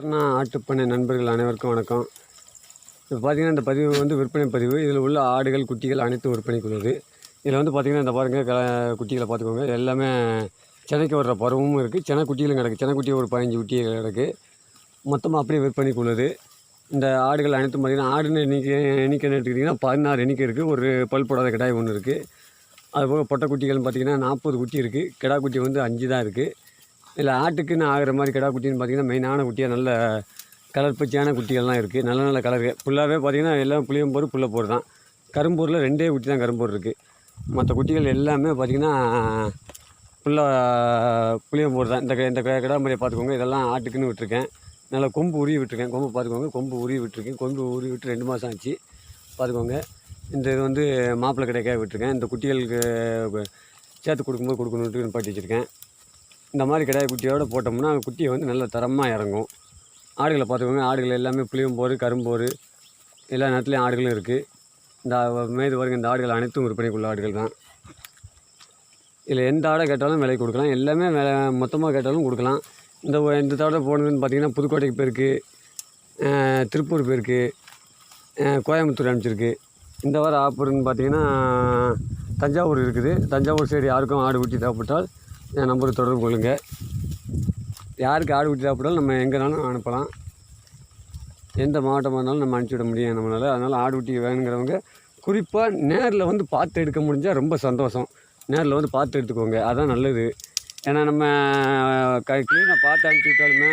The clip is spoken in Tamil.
வர்ணா ஆட்டுப்பண்ணை நண்பர்கள் அனைவருக்கும் வணக்கம். இப்போ பார்த்திங்கன்னா இந்த பதிவு வந்து விற்பனை பதிவு. இதில் உள்ள ஆடுகள் குட்டிகள் அனைத்தும் விற்பனைக்குள்ளது இதில் வந்து பார்த்திங்கன்னா இந்த பாருங்கள் க குட்டிகளை பார்த்துக்கோங்க. எல்லாமே சென்னைக்கு வர்ற பருவமும் இருக்குது சென்னை குட்டிகளும் கிடக்கு. சென்னை குட்டி ஒரு பதினஞ்சு குட்டிகள் கிடக்கு. மொத்தமாக அப்படியே விற்பனைக்குள்ளது இந்த ஆடுகள் அனைத்தும் பார்த்திங்கன்னா ஆடுன்னு எண்ணிக்கை எண்ணிக்கைன்னு எடுத்துக்கிட்டிங்கன்னா பதினாறு எண்ணிக்கை இருக்குது ஒரு பல் போடாத கிடாய் ஒன்று இருக்குது அதுபோக பொட்டை குட்டிகள்னு பார்த்திங்கன்னா நாற்பது குட்டி இருக்குது கிடா குட்டி வந்து அஞ்சு தான் இருக்குது இதில் ஆட்டுக்குன்னு ஆகிற மாதிரி கிடா குட்டின்னு பார்த்திங்கன்னா மெயினான குட்டியாக நல்ல கலர் பச்சையான குட்டிகள்லாம் இருக்குது நல்ல நல்ல கலரு ஃபுல்லாகவே பார்த்திங்கன்னா எல்லாம் புளியம்போர் புள்ளப்போர் தான். கரும்பூரில் ரெண்டே குட்டி தான் கரும்பூர் இருக்குது மற்ற குட்டிகள் எல்லாமே பார்த்திங்கன்னா ஃபுல்லாக புளியம்போர் தான். இந்த க- இந்த கிடா மாதிரியை பார்த்துக்கோங்க. இதெல்லாம் ஆட்டுக்குன்னு விட்டுருக்கேன். நல்லா கொம்பு உருவி விட்டுருக்கேன். கொம்பு பார்த்துக்கோங்க. கொம்பு உருவி விட்டுருக்கேன். கொம்பு உருவி விட்டு ரெண்டு மாதம் ஆச்சு. பார்த்துக்கோங்க. இந்த இது வந்து மாப்பிள்ளை கிடைக்காக விட்டுருக்கேன். இந்த குட்டிகளுக்கு சேர்த்து கொடுக்கும்போது கொடுக்கணுன்ட்டு நிப்பாட்டி வச்சுருக்கேன். இந்த மாதிரி கிடாய் குட்டியோடு போட்டோம்னா குட்டியை வந்து நல்ல தரமாக இறங்கும். ஆடுகளை பார்த்துக்கோங்க ஆடுகள் எல்லாமே புளியம்போர் கரும்போர் எல்லா நேரத்துலையும் ஆடுகளும் இருக்குது இந்த மேது வருங்க இந்த ஆடுகள் அனைத்தும் விற்பனைக்குள்ள ஆடுகள் தான். இதில் எந்த ஆடை கேட்டாலும் விலை கொடுக்கலாம். எல்லாமே விலை மொத்தமாக கேட்டாலும் கொடுக்கலாம். இந்த இந்த தடவை போனதுன்னு பார்த்தீங்கன்னா புதுக்கோட்டைக்கு போயிருக்கு. திருப்பூர் போயிருக்கு. கோயம்புத்தூர் அனுப்பிச்சிருக்கு. இந்த வாரம் ஆப்பர்னு பார்த்தீங்கன்னா தஞ்சாவூர் இருக்குது. தஞ்சாவூர் சைடு யாருக்கும் ஆடு குட்டி தேவைப்பட்டால் என் நம்பருக்கு தொடர்பு கொள்ளுங்கள் யாருக்கு ஆடு குட்டி சாப்பிட்டாலும் நம்ம எங்கேனாலும் அனுப்பலாம். எந்த மாவட்டமாக இருந்தாலும் நம்ம அனுப்பிச்சி விட முடியும் நம்மளால். அதனால் ஆடு குட்டி வேணுங்கிறவங்க குறிப்பாக நேரில் வந்து பார்த்து எடுக்க முடிஞ்சால் ரொம்ப சந்தோஷம். நேரில் வந்து பார்த்து எடுத்துக்கோங்க. அதான் நல்லது. ஏன்னா நம்ம க க்ளீனாக பார்த்து அனுப்பிச்சி விட்டாலுமே